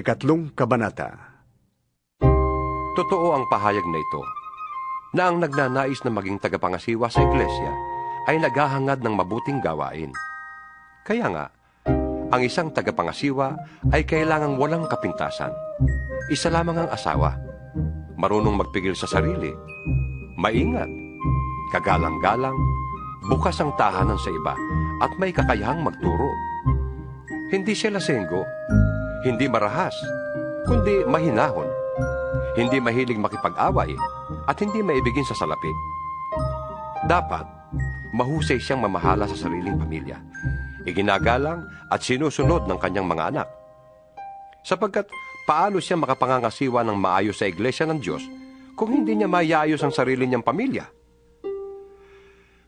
Ikatlong Kabanata Totoo ang pahayag na ito, na ang nagnanais na maging tagapangasiwa sa iglesia ay naghahangad ng mabuting gawain. Kaya nga, ang isang tagapangasiwa ay kailangang walang kapintasan. Isa lamang ang asawa, marunong magpigil sa sarili, maingat, kagalang-galang, bukas ang tahanan sa iba, at may kakayahang magturo. Hindi siya lasenggo, hindi marahas, kundi mahinahon. Hindi mahilig makipag-away at hindi maibigin sa salapi. Dapat, mahusay siyang mamahala sa sariling pamilya. Iginagalang at sinusunod ng kanyang mga anak. Sapagkat paano siya makapangangasiwa ng maayos sa iglesia ng Diyos kung hindi niya mayayos ang sarili niyang pamilya?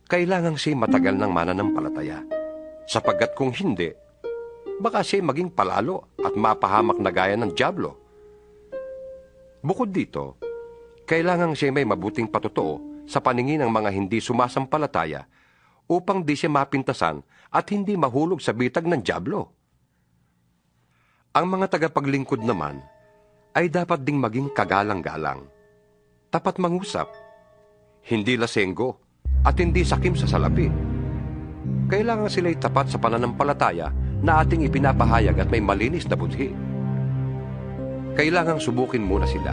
Kailangan siya matagal ng mananampalataya. Sapagkat kung hindi, baka siya maging palalo at mapahamak na gaya ng Diablo. Bukod dito, kailangan siya may mabuting patotoo sa paningin ng mga hindi sumasampalataya upang di siya mapintasan at hindi mahulog sa bitag ng Diablo. Ang mga tagapaglingkod naman ay dapat ding maging kagalang-galang, tapat mangusap, hindi lasenggo, at hindi sakim sa salapi. Kailangan sila'y tapat sa pananampalataya na ating ipinapahayag at may malinis na budhi. Kailangang subukin muna sila.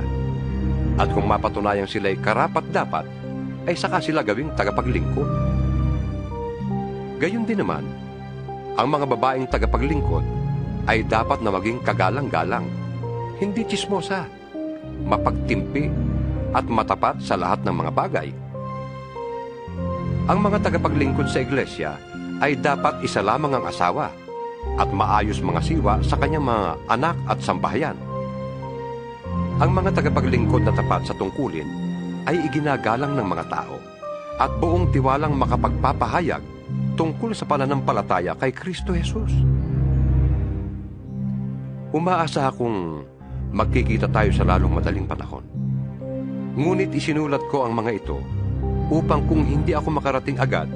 At kung mapatunayang sila'y karapat-dapat, ay saka sila gawing tagapaglingkod. Gayon din naman, ang mga babaeng tagapaglingkod ay dapat na maging kagalang-galang, hindi chismosa, mapagtimpi, at matapat sa lahat ng mga bagay. Ang mga tagapaglingkod sa iglesia ay dapat isa lamang ang asawa at maayos mga siwa sa kanyang mga anak at sambahayan. Ang mga tagapaglingkod na tapat sa tungkulin ay iginagalang ng mga tao at buong tiwalang makapagpapahayag tungkol sa pananampalataya kay Kristo Jesus. Umaasa akong magkikita tayo sa lalong madaling panahon. Ngunit isinulat ko ang mga ito upang kung hindi ako makarating agad,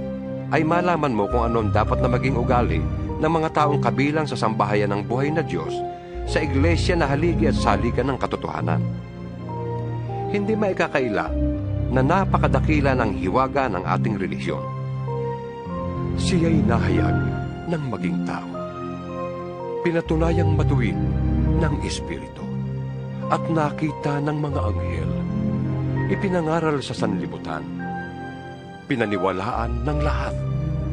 ay malaman mo kung ano ang dapat na maging ugali ng mga taong kabilang sa sambahayan ng buhay na Diyos sa iglesia na haligi at saligan ng katotohanan. Hindi maikakaila na napakadakila ng hiwaga ng ating relihiyon. Siya'y nahayag ng maging tao. Pinatunayang matuwid ng Espiritu at nakita ng mga anghel. Ipinangaral sa sanlibutan. Pinaniwalaan ng lahat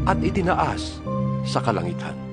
at itinaas sa kalangitan